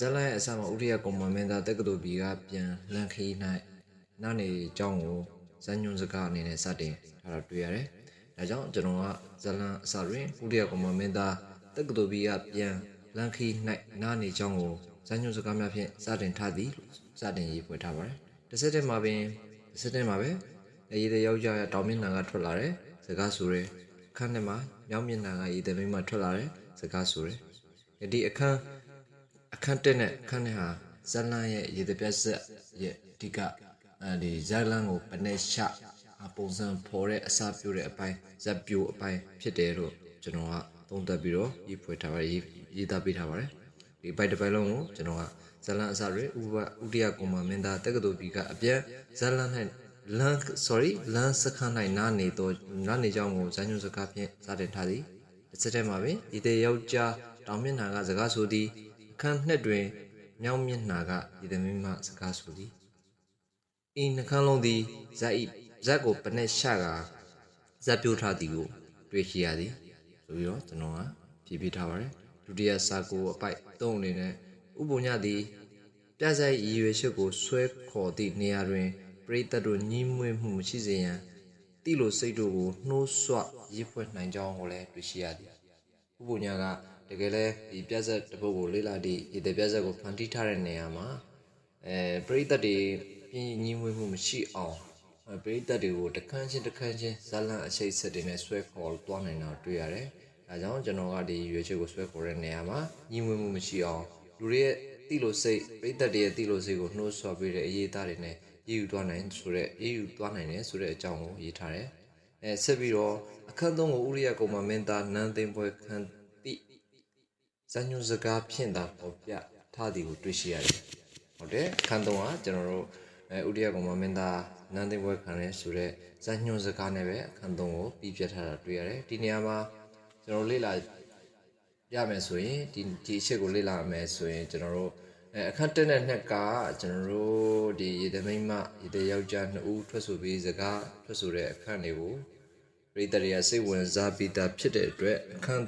ဇက်လိုင်းအစမှာဥရိယကွန်မန်မင်းသားတက္ကသိုလ်ဘီကပြန်လန်ခီး၌နာနေအကြောင်းကိုဇန်ညွန်စကားအနေနဲ့စတင်ထားတာတွေ့ရတယ်။ဒါကြောင့်ကျွန်တော်ကဇလန်အစတွင်ဥရိယကွန်မန်မင်းသားတက္ကသိုလ်ဘီကပြန်လန်ခီး၌နာနေအကြောင်းကိုဇန်ညွန်စကားများဖြင့်စတင်ထားသည်လို့စတင်ရေးဖွဲ့ထားပါတယ်။တစ်စက်တည်းမှာပင်တစ်စက်တည်းမှာပဲရေးတဲ့ယောက်ျားရတောင်မျက်နှာကထွက်လာတဲ့စကားဆိုရဲအခန်းထဲမှာမြောက်မျက်နှာကရေးတဲ့မိန်းမထွက်လာတဲ့စကားဆိုရဲဒီအခန်း အခန်းတက်နဲ့အခန်းနဲ့ဟာဇက်လန်ရဲ့ရေတပြက်ဆက်ရဲ့အဓိကအဲဒီဇက်လန်ကိုပနဲ့ရှအပုံစံဖော်တဲ့အစာပြိုတဲ့အပိုင်းဇက်ပြိုအပိုင်းဖြစ်တယ်လို့ကျွန်တော်ကသုံးသပ်ပြီးတော့ရေးဖွဲ့ထားပါတယ်ရေးရေးသားပေးထားပါတယ်ဒီဘိုက်တစ်ပိုင်းလုံးကိုကျွန်တော်ကဇက်လန်အစာတွေဥပဥဒိယကွန်မာမင်းသားတက္ကသိုလ်ဘီကအပြန်ဇက်လန်နဲ့လန် sorry လန်စခန်း၌နားနေတော့နားနေကြောင်းကိုဇန်ညွန်စကားဖြင့်စတင်ထားသည်တစ်စက်တည်းမှာပင်ဒီတဲ့ယောက်ျားတောင်မျက်နှာကစကားဆိုသည် အခန်းနှစ်တွင်မြောက်မျက်နှာကဒီသမီးမစကားဆိုသည်ဤနှခမ်းလုံးသည်ဇက်ဤဇက်ကိုပနဲ့ရှကဇက်ပြိုးထားသည်ကိုတွေ့ရှိရသည်ဆိုပြီးတော့ကျွန်တော်ကဖြည့်ပြထားပါတယ်ဒုတိယစာကိုအပိုက်သုံးအနေနဲ့ဥပုံညသည်ပြဇက်ရည်ရွယ်ချက်ကိုဆွဲခေါ်သည့်နေရာတွင်ပရိသတ်တို့ညီးမွေးမှုမရှိစေရန်တိလိုစိတ်တို့ကိုနှိုးဆွရေးဖွဲ့နိုင်ကြောင်းကိုလည်းတွေ့ရှိရသည်ဥပညာက တကယ်လဲဒီပြက်ဆက်တစ်ပုတ်ကိုလေးလာသည့်ဒီတဲ့ပြက်ဆက်ကိုဖန်တီးထားတဲ့နေရာမှာအဲပရိသတ်တွေပြင်းညီးမွေးမှုမရှိအောင်အဲပရိသတ်တွေကိုတခန်းချင်းတခန်းချင်းဇာလန်အရှိတ်ဆက်တွေနဲ့ဆွဲခေါ်သွားနိုင်တာတွေ့ရတယ်။ဒါကြောင့်ကျွန်တော်ကဒီရွေးချက်ကိုဆွဲခေါ်တဲ့နေရာမှာညီးမွေးမှုမရှိအောင်လူတွေရဲ့တိလို့စိတ်ပရိသတ်တွေရဲ့တိလို့စိတ်ကိုနှိုးဆော်ပေးတဲ့အရေးသားတွေနဲ့ရည်ယူသွားနိုင်ဆိုတဲ့ရည်ယူသွားနိုင်တယ်ဆိုတဲ့အကြောင်းကိုရေးထားတယ်။အဲဆက်ပြီးတော့အခန်းသုံးကိုဥရိယကုံမမင်းသားနန်းသိမ့်ပွဲခန်းတိ ဇညုစကားဖြင့်သာပေါ်ပြထားသည်ကိုတွေ့ရှိရတယ်။ဟုတ်တယ်ခန်းသုံးကကျွန်တော်တို့အဲဥဒိယကောင်မမင်းသားနန်းသိဘွဲခံရဲဆိုတဲ့ဇညုစကားနဲ့ပဲအခန်းသုံးကိုပြီးပြထားတာတွေ့ရတယ်။ဒီနေရာမှာကျွန်တော်လေ့လာရမယ်ဆိုရင်ဒီဒီအချက်ကိုလေ့လာမယ်ဆိုရင်ကျွန်တော်တို့အဲအခန်းတက်တဲ့နှစ်ကကျွန်တော်တို့ဒီရေသမိမ့်မရေတယောက်ျားနှစ်ဦးထွက်ဆိုပြီးစကားထွက်ဆိုတဲ့အခန်းတွေကိုပရိသတ်တွေကစိတ်ဝင်စားပြီးသားဖြစ်တဲ့အတွက်အခန်း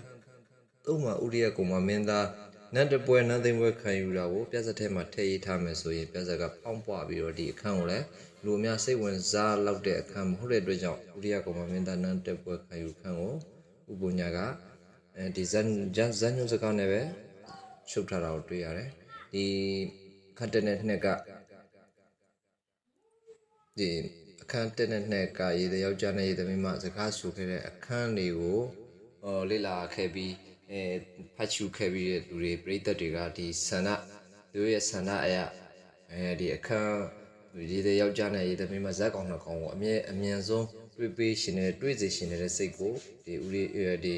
သုံးမှာဥရိယကုံမမင်းသားနတ်တပွဲနတ်သိမ့်ပွဲခံယူတာကိုပြဿနာထဲမှာထည့်ရေးထားမယ်ဆိုရင်ပြဿနာကဖောင်းပွားပြီးတော့ဒီအခန်းကိုလည်းလူအများစိတ်ဝင်စားလောက်တဲ့အခန်းမဟုတ်တဲ့အတွက်ကြောင့်ဥရိယကုံမမင်းသားနတ်တပွဲခံယူခန်းကိုဥပညာကအဲဒီဇန်ဇန်ဇန်ညုစကားနဲ့ပဲရှုပ်ထားတာကိုတွေ့ရတယ်ဒီခတ်တဲ့နှစ်ကဒီအခန်းတက်တဲ့နှစ်ကရေတယောက်ျားနဲ့ရေသမီးမစကားဆိုခဲ့တဲ့အခန်းတွေကိုဟောလေ့လာခဲ့ပြီး အဲဖတ်ချူခဲ့ပြီးတဲ့လူတွေပြိသက်တွေကဒီဆန္ဒသူတို့ရဲ့ဆန္ဒအရာအဲဒီအခန်းရေတယောက်ျားနဲ့ရေသမီးမဇက်ကောင်နှစ်ကောင်ကိုအမြဲအမြန်ဆုံးတွေ့ပေးရှင်တဲ့တွေ့စေရှင်တဲ့စိတ်ကိုဒီဦးလေးဒီ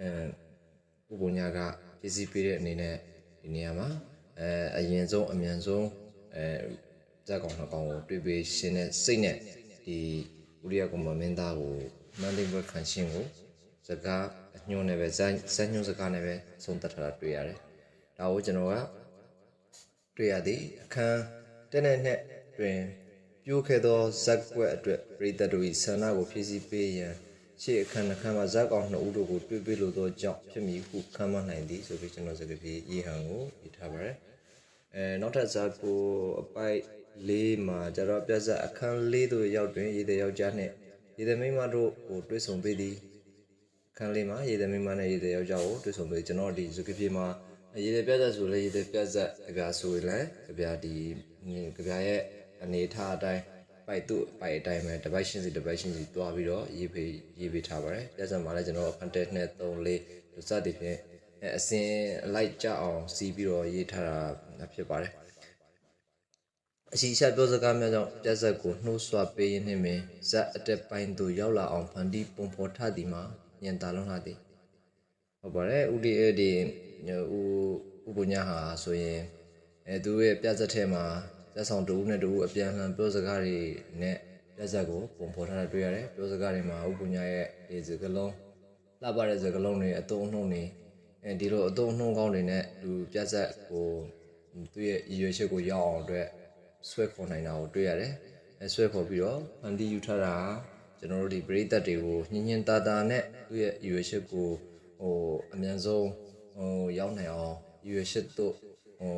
အဲဥပညာကပြည့်စည်ပေးတဲ့အနေနဲ့ဒီနေရာမှာအဲအရင်ဆုံးအမြန်ဆုံးအဲဇက်ကောင်နှစ်ကောင်ကိုတွေ့ပေးရှင်တဲ့စိတ်နဲ့ဒီဥရိယကုမ္မမင်းသားကိုမန္တိဘွက်ခံရှင်ကို စကားအညွှန်းနဲ့ပဲဇန်ဇန်ညွှန်းစကားနဲ့ပဲဆုံးသက်ထားတာတွေ့ရတယ်။ဒါကိုကျွန်တော်ကတွေ့ရသည်အခန်းတက်တဲ့နှစ်တွင်ပြိုးခဲ့သောဇက်ကွက်အတွက်ပရိသတ်တို့၏ဆန္ဒကိုဖြည့်ဆည်းပေးရန်ရှေ့အခန်းနှခမ်းမှာဇက်ကောင်နှစ်ဦးတို့ကိုတွေ့ပေးလိုသောကြောင့်ဖြစ်မည်ဟုခံမနိုင်သည်ဆိုပြီးကျွန်တော်စကားပြေရေးဟန်ကိုရေးထားပါတယ်။အဲနောက်ထပ်ဇက်ကိုအပိုက်လေးမှာကျတော့ပြဇက်အခန်းလေးတို့ရောက်တွင်ရေတဲ့ယောက်ျားနှင့်ရေတဲ့မိန်းမတို့ကိုတွေ့ဆုံပေးသည် ခန်းလေးမှာရေသမီးမနဲ့ရေတဲ့ယောက်ျားကိုတွေ့ဆုံပြီးကျွန်တော်ဒီစကပြေမှာရေတဲ့ပြတ်သက်ဆိုလဲရေတဲ့ပြတ်သက်ကြပြဆိုရင်လည်းကြပြဒီကြပြရဲ့အနေထားအတိုင်းပိုက်သူ့ပိုက်အတိုင်းပဲတပိုက်ရှင်းစီတပိုက်ရှင်းစီတွားပြီးတော့ရေးဖေးရေးပေးထားပါတယ်ပြတ်သက်မှာလည်းကျွန်တော်ဖန်တက်နဲ့3 4လူစသည်ဖြင့်အစင်အလိုက်ကြအောင်စီးပြီးတော့ရေးထားတာဖြစ်ပါတယ်အရှိရှာပြောစကားများကြောင့်ပြက်ဆက်ကိုနှိုးဆွပေးရင်းနှင့်ပင်ဇက်အတက်ပိုင်းသို့ရောက်လာအောင်ဖန်တီးပုံဖော်ထားသည်မှာ ညံတာလုံးလာသည်ဟုတ်ပါတယ်ဥဒီအဲ့ဒီဥဥပညာဟာဆိုရင်အဲသူရဲ့ပြက်ဆက်ထဲမှာဇက်ဆောင်တူနဲ့တူအပြန်လှန်ပြောစကားတွေနဲ့ပြက်ဆက်ကိုပုံဖော်ထားတာတွေ့ရတယ်ပြောစကားတွေမှာဥပညာရဲ့ဒီစကလုံးလှပတဲ့စကလုံးတွေအတုံးနှုံတွေအဲဒီလိုအတုံးနှုံကောင်းတွေနဲ့လူပြက်ဆက်ကိုသူ့ရဲ့ရည်ရွယ်ချက်ကိုရောက်အောင်အတွက်ဆွဲခေါ်နိုင်တာကိုတွေ့ရတယ်။အဲဆွဲခေါ်ပြီးတော့ဖန်တီးယူထားတာ ကျွန်တော်တို့ဒီပရိသတ်တွေကိုညင်ညင်တာတာနဲ့သူ့ရဲ့ရွေရှစ်ကိုဟိုအမြန်ဆုံးဟိုရောက်နိုင်အောင်ရွေရှစ်တို့ဟို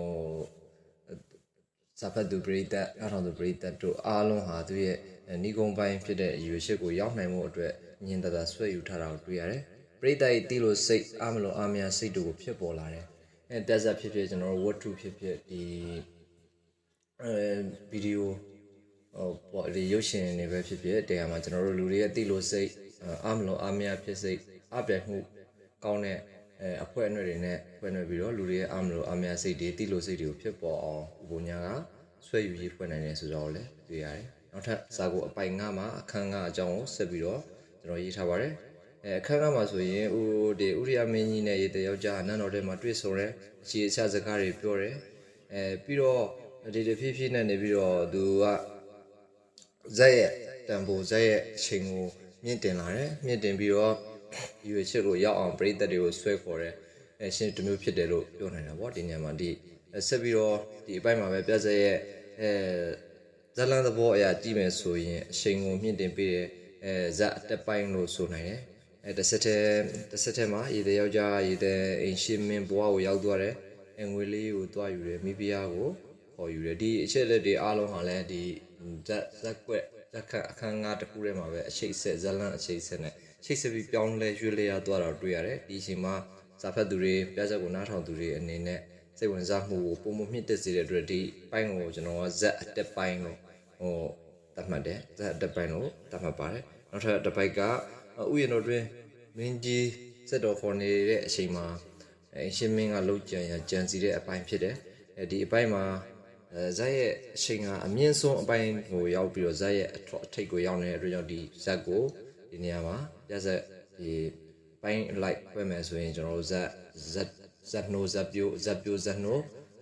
စာဖတ်သူပရိသတ်အထောင်သူပရိသတ်တို့အားလုံးဟာသူရဲ့ဏီကုံပိုင်းဖြစ်တဲ့ရွေရှိကိုရောက်နိုင်မှုအတွက်ညင်တသာဆွဲယူထားတာကိုတွေ့ရတယ်ပရိသတ်ရဲ့တီးလို့စိတ်အားမလို့အားမရစိတ်တို့ကိုဖြစ်ပေါ်လာတယ်အဲတက်ဆက်ဖြစ်ဖြစ်ကျွန်တော်တို့ဝတ္ထုဖြစ်ဖြစ်ဒီအဲဗီဒီယို ဟိုပေါ့ဒီရုပ်ရှင်တွေပဲဖြစ်ဖြစ်တရားမှာကျွန်တော်တို့လူတွေရဲ့တီးလို့စိတ်အားမလို့အားမရဖြစ်စိတ်အပြည့်မှုကောင်းတဲ့အဲအဖွဲ့အနှွယ်တွေနဲ့ဖွဲ့နှွယ်ပြီးတော့လူတွေရဲ့အာမလို့အာမရစိတ်တွေတိလို့စိတ်တွေကိုဖြစ်ပေါ်အောင်ဥပညာကဆွဲယူရေးဖွဲ့နိုင်တယ်ဆိုတော့လည်းတွေ့ရတယ်။နောက်ထပ်စာကိုအပိုင်9မှာအခန်း9အကြောင်းကိုဆက်ပြီးတော့ကျွန်တော်ရေးထားပါတယ်။အဲအခန်း9မှာဆိုရင်ဥဒီဥရိယမင်းကြီးနဲ့ရေတယောက်ကြားနန်းတော်ထဲမှာတွေ့ဆုံတဲ့အခြေအချစကားတွေပြောတယ်။အဲပြီးတော့ဒီတဖြည်းဖြည်းနဲ့နေပြီးတော့သူက ဇက်ရဲ့တန်ဖိုးဇက်ရဲ့အချိန်ကိုမြင့်တင်လာတယ်မြင့်တင်ပြီးတော့ရွေချစ်ကိုရောက်အောင်ပရိသတ်တွေကိုဆွဲခေါ်တယ်အရှင်တစ်မျိုးဖြစ်တယ်လို့ပြောနိုင်တာပေါ့ဒီညမှာဒီဆက်ပြီးတော့ဒီအပိုင်းမှာပဲပြဇက်ရဲ့အဲဇလန်သဘောအရာကြည့်မယ်ဆိုရင်အချိန်ကိုမြင့်တင်ပြီးတဲ့အဲဇက်အတက်ပိုင်းလို့ဆိုနိုင်တယ်အဲတစ်ဆက်တည်းတစ်ဆက်တည်းမှာရေတဲ့ယောက်ျားရေတဲ့အိမ်ရှင်မင်းဘဝကိုရောက်သွားတယ်အငွေလေးကိုတွားယူတယ်မိဖုရားကို ခေါ်ယူတယ်ဒီအချက်လက်တွေအားလုံးဟာလည်းဒီဇက်ဇက်ကွက်ဇက်ခတ်အခန်းငါတစ်ခုထဲမှာပဲအချိတ်ဆက်ဇလန်အချိတ်ဆက်နဲ့ချိတ်ဆက်ပြီးပြောင်းလဲရွှေ့လဲရသွားတာတွေ့ရတယ်ဒီအချိန်မှာစာဖတ်သူတွေပြဿနာကိုနားထောင်သူတွေအနေနဲ့စိတ်ဝင်စားမှုကိုပုံမမြင့်တက်စေတဲ့အတွက်ဒီပိုင်းကိုကျွန်တော်ကဇက်အတက်ပိုင်းလို့ဟိုသတ်မှတ်တယ်ဇက်အတက်ပိုင်းလို့သတ်မှတ်ပါတယ်နောက်ထပ်တစ်ပိုက်ကဥယျာဉ်တော်တွင်မင်းကြီးစက်တော်ခေါ်နေတဲ့အချိန်မှာအဲရှင်မင်းကလှုပ်ကြံရကြံစီတဲ့အပိုင်းဖြစ်တယ်အဲဒီအပိုင်းမှာ အဲဇက်ရဲ့အချိန်ကအမြင့်ဆုံးအပိုင်းကိုရောက်ပြီးတော့ဇက်ရဲ့အထွတ်အထိပ်ကိုရောက်နေတဲ့အတွက်ကြောင့်ဒီဇက်ကိုဒီနေရာမှာပြဇက်ဒီပိုင်းလိုက်ဖွဲ့မယ်ဆိုရင်ကျွန်တော်တို့ဇက်ဇက်ဇက်နိုဇက်ပြိုဇက်ပြိုဇက်နို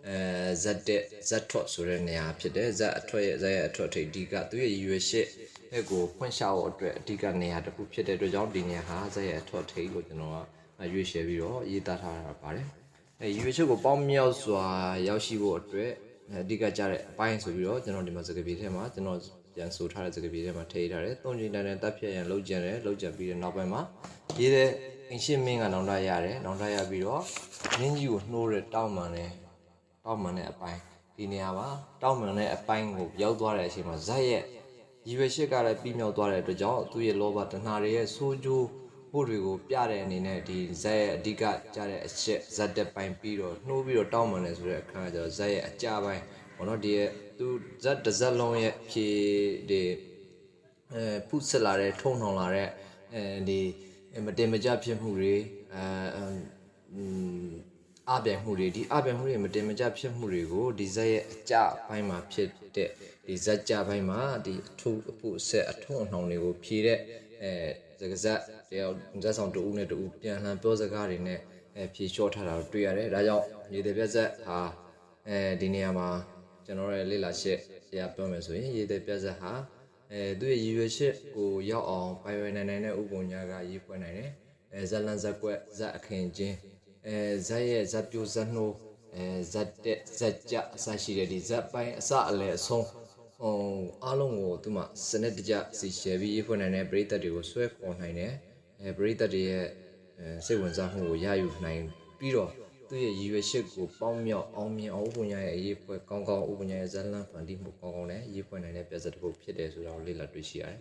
အဲဇက်တဲ့ဇက်ထွတ်ဆိုတဲ့နေရာဖြစ်တယ်ဇက်အထွတ်ရဲ့ဇက်ရဲ့အထွတ်အထိပ်ဒီကသူ့ရဲ့ရည်ရွယ်ချက်ဟဲ့ကိုဖွင့်ရှာဖို့အတွက်အဓိကနေရာတစ်ခုဖြစ်တဲ့အတွက်ကြောင့်ဒီနေရာဟာဇက်ရဲ့အထွတ်အထိပ်ကိုကျွန်တော်ကရွေးချယ်ပြီးတော့ရေးသားထားတာပါတယ်အဲရည်ရွယ်ချက်ကိုပေါင်းမြောက်စွာရောက်ရှိဖို့အတွက် အဓိကကြတဲ့အပိုင်းဆိုပြီးတော့ကျွန်တော်ဒီမှာစကားပြေထဲမှာကျွန်တော်ပြန်ဆိုထားတဲ့စကားပြေထဲမှာထည့်ထားတယ်။သုံးချိန်တန်တဲ့တပ်ဖြတ်ရန်လောက်ကျန်တယ်လောက်ကျန်ပြီးတဲ့နောက်ပိုင်းမှာရေးတဲ့အင်ရှင်းမင်းကနောင်တရတယ်နောင်တရပြီးတော့မင်းကြီးကိုနှိုးတဲ့တောက်မှန်တဲ့တောက်မှန်တဲ့အပိုင်းဒီနေရာမှာတောက်မှန်တဲ့အပိုင်းကိုရောက်သွားတဲ့အချိန်မှာဇက်ရဲ့ရည်ရွယ်ရှက်ကလည်းပြီးမြောက်သွားတဲ့အတွက်ကြောင့်သူ့ရဲ့လောဘတဏှာတွေရဲ့ဆိုးကျိုး ဖို့တွေကိုပြတဲ့အနေနဲ့ဒီဇက်ရဲ့အဓိကကြတဲ့အချက်ဇက်တက်ပိုင်းပြီးတော့နှိုးပြီးတော့တောင်းပန်တယ်ဆိုတဲ့အခါကျတော့ဇက်ရဲ့အကြပိုင်းဘောနော်ဒီရဲ့သူဇက်တစ်ဇက်လုံးရဲ့ဖြေဒီအဲဖုတ်ဆက်လာတဲ့ထုံထောင်လာတဲ့အဲဒီမတင်မကြဖြစ်မှုတွေအဲအပြိုင်မှုတွေဒီအပြိုင်မှုတွေမတင်မကြဖြစ်မှုတွေကိုဒီဇက်ရဲ့အကြပိုင်းမှာဖြစ်တဲ့ဒီဇက်ကြပိုင်းမှာဒီအထုအဖို့ဆက်အထုံအနှောင်တွေကိုဖြေတဲ့အဲ စကစက်တယောက်ဇက်ဆောင်တူဦးနဲ့တူဦးပြန်လှန်ပြောစကားတွေနဲ့အဲဖြေလျှော့ထားတာတွေ့ရတယ်ဒါကြောင့်ရေတဲ့ပြက်ဆက်ဟာအဲဒီနေရာမှာကျွန်တော်ရဲ့လေ့လာချက်ဆရာပြောမယ်ဆိုရင်ရေတဲ့ပြက်ဆက်ဟာအဲသူ့ရဲ့ရည်ရွယ်ချက်ကိုရောက်အောင်ပိုင်ပိုင်နိုင်နိုင်တဲ့ဥပုံညာကရေးဖွဲ့နိုင်တယ်အဲဇက်လန်ဇက်ကွက်ဇက်အခင်ချင်းအဲဇက်ရဲ့ဇက်ပြိုဇက်နှိုးအဲဇက်တက်ဇက်ကြအစရှိတဲ့ဒီဇက်ပိုင်းအစအလယ်အဆုံး ဟိုအားလုံးကိုသူမှစနစ်တကျစီရှယ်ပြီးရေးဖွဲ့နိုင်တဲ့ပရိသတ်တွေကိုဆွဲခေါ်နိုင်တယ်အဲပရိသတ်တွေရဲ့အဲစိတ်ဝင်စားမှုကိုရယူနိုင်ပြီးတော့သူ့ရဲ့ရည်ရွယ်ချက်ကိုပေါင်းမြောက်အောင်မြင်အောင်ဥပညာရဲ့အရေးဖွဲ့ကောင်းကောင်းဥပညာရဲ့ဇာတ်လမ်းဖန်တီးမှုကောင်းကောင်းနဲ့ရေးဖွဲ့နိုင်တဲ့ပြဿနာတစ်ခုဖြစ်တယ်ဆိုတာကိုလေ့လာတွေ့ရှိရတယ်